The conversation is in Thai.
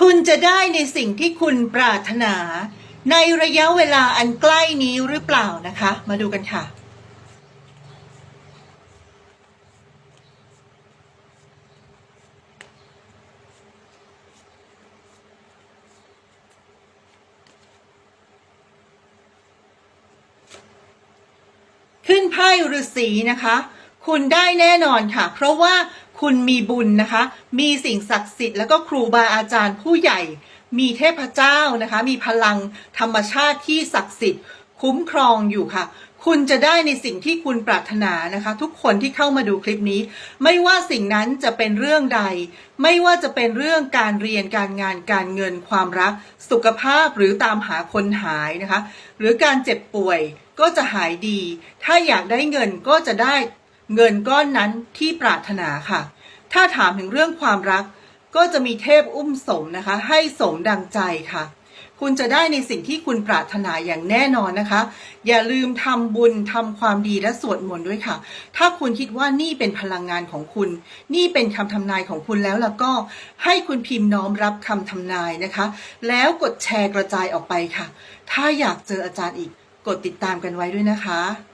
คุณจะได้ในสิ่งที่คุณปรารถนา ในระยะเวลาอันใกล้นี้หรือเปล่านะคะ มาดูกันค่ะ ขึ้นไพ่ฤาษีนะคะ คุณได้แน่นอนค่ะ เพราะว่า คุณมีบุญนะคะ มีสิ่งศักดิ์สิทธิ์แล้วก็ครูบาอาจารย์ผู้ใหญ่ มีเทพเจ้านะคะ มีพลังธรรมชาติที่ศักดิ์สิทธิ์ คุ้มครองอยู่ค่ะ คุณจะได้ในสิ่งที่คุณปรารถนานะคะ ทุกคนที่เข้ามาดูคลิปนี้ ไม่ว่าสิ่งนั้นจะเป็นเรื่องใด ไม่ว่าจะเป็นเรื่องการเรียนการงานการเงินความรัก สุขภาพหรือตามหาคนหายนะคะ หรือการเจ็บป่วยก็จะหายดี ถ้าอยากได้เงินก็จะได้ เงินก้อนนั้นที่ปรารถนาค่ะ ถ้าถามถึงเรื่องความรัก ก็จะมีเทพอุ้มสมนะคะ ให้สมดังใจค่ะ คุณจะได้ในสิ่งที่คุณปรารถนาอย่างแน่นอนนะคะ อย่าลืมทำบุญทำความดีและสวดมนต์ด้วยค่ะ ถ้าคุณคิดว่านี่เป็นพลังงานของคุณ นี่เป็นคำทำนายของคุณแล้วแล้วก็ให้คุณพิมพ์น้อมรับคำทำนายนะคะ แล้วกดแชร์กระจายออกไปค่ะ ถ้าอยากเจออาจารย์อีกกดติดตามกันไว้ด้วยนะคะ